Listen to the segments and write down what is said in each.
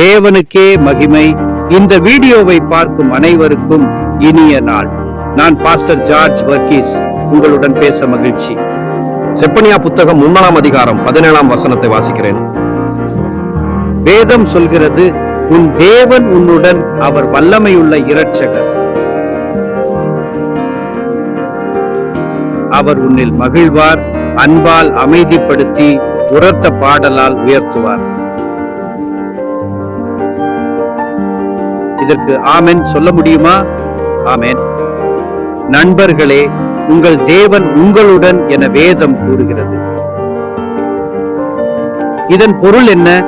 தேவனுக்கே மகிமை. இந்த வீடியோவை பார்க்கும் அனைவருக்கும் இனிய நாள். நான் பாஸ்டர் ஜார்ஜ் வர்கீஸ். உங்களுடன் பேச மகிழ்ச்சி. செப்பனியா புத்தகம் முன்னாம் அதிகாரம் பதினேழாம் வசனத்தை வாசிக்கிறேன். வேதம் சொல்கிறது உன் தேவன் உன்னுடன் அவர் வல்லமையுள்ள இரட்சகர். அவர் உன்னில் மகிழ்வார் அன்பால் அமைதிப்படுத்தி உரத்த பாடலால் உயர்த்துவார். இதற்கு ஆமென். சொல்ல முடியுமா? ஆமேன். நண்பர்களே உங்கள் தேவன் உங்களுடன் என வேதம் கூறுகிறது. இதன் பொருள் என்ன?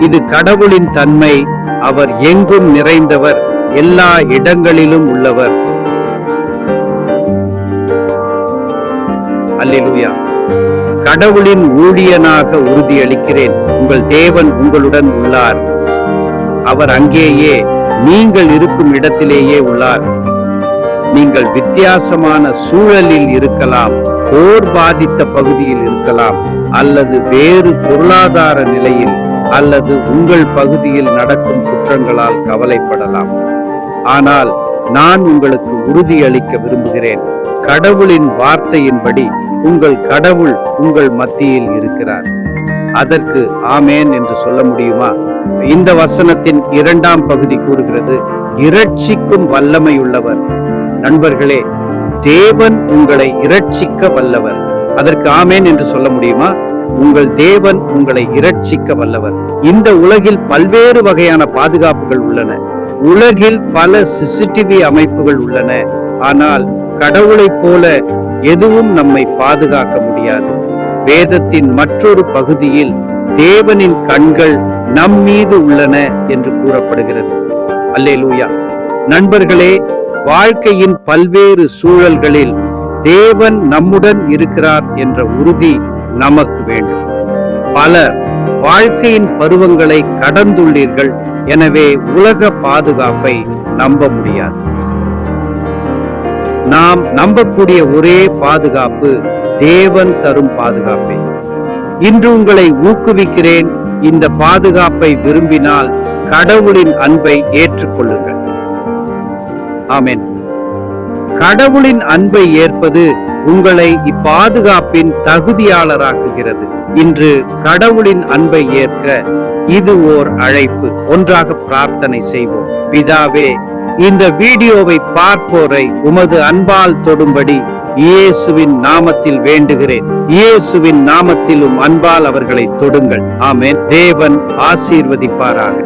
இது கடவுளின் தன்மை. அவர் எங்கும் நிறைந்தவர். எல்லா இடங்களிலும் உள்ளவர். அல்லேலூயா. கடவுளின் ஊழியனாக உறுதியளிக்கிறேன். உங்கள் தேவன் உங்களுடன் உள்ளார். அவர் அங்கேயே நீங்கள் இருக்கும் இடத்திலேயே உள்ளார். நீங்கள் வித்தியாசமான சூழலில் இருக்கலாம் போர் பாதித்த பகுதியில் இருக்கலாம் அல்லது வேறு பொருளாதார நிலையில் அல்லது உங்கள் பகுதியில் நடக்கும் குற்றங்களால் கவலைப்படலாம். ஆனால் நான் உங்களுக்கு உறுதியளிக்க விரும்புகிறேன். கடவுளின் வார்த்தையின்படி உங்கள் கடவுள் உங்கள் மத்தியில் இருக்கிறார். அதற்கு ஆமேன் என்று சொல்ல முடியுமா? இந்த வசனத்தின் இரண்டாம் பகுதி கூறுகிறது இரட்சிக்கும் வல்லமை உள்ளவர் நண்பர்களே தேவன் உங்களை இரட்சிக்க வல்லவர். அதற்கு ஆமேன் என்று சொல்ல முடியுமா? உங்கள் தேவன் உங்களை இரட்சிக்க வல்லவர். இந்த உலகில் பல்வேறு வகையான பாதுகாப்புகள் உள்ளன. உலகில் பல சிசிடிவி அமைப்புகள் உள்ளன. ஆனால் கடவுளைப் போல எதுவும் நம்மை பாதுகாக்க முடியாது. வேதத்தின் மற்றொரு பகுதியில் தேவனின் கண்கள் நம் மீது உள்ளன என்று கூறப்படுகிறது. அல்லேலூயா. நண்பர்களே வாழ்க்கையின் பல்வேறு சூழல்களில் தேவன் நம்முடன் இருக்கிறார் என்ற உறுதி நமக்கு வேண்டும். பலர் வாழ்க்கையின் பருவங்களை கடந்துள்ளீர்கள் எனவே உலக பாதுகாப்பை நம்ப முடியாது. நாம் நம்பக்கூடிய ஒரே பாதுகாப்பு தேவன் தரும் பாதுகாப்பே. இன்று உங்களை ஊக்குவிக்கிறேன் இந்த பாதுகாப்பை விரும்பினால் கடவுளின் அன்பை ஏற்றுக்கொள்ளுங்கள். ஆமேன். கடவுளின் அன்பை ஏற்பது உங்களை இப்பாதுகாப்பின் தகுதியாளராக்குகிறது. இன்று கடவுளின் அன்பை ஏற்க இது ஓர் அழைப்பு. ஒன்றாக பிரார்த்தனை செய்வோம். பிதாவே இந்த வீடியோவை பார்ப்போரை உமது அன்பால் தொடும்படி இயேசுவின் நாமத்தில் வேண்டுகிறேன். இயேசுவின் நாமத்திலும் அன்பால் அவர்களை தொடுங்கள். ஆமேன். தேவன் ஆசீர்வதிப்பாராக.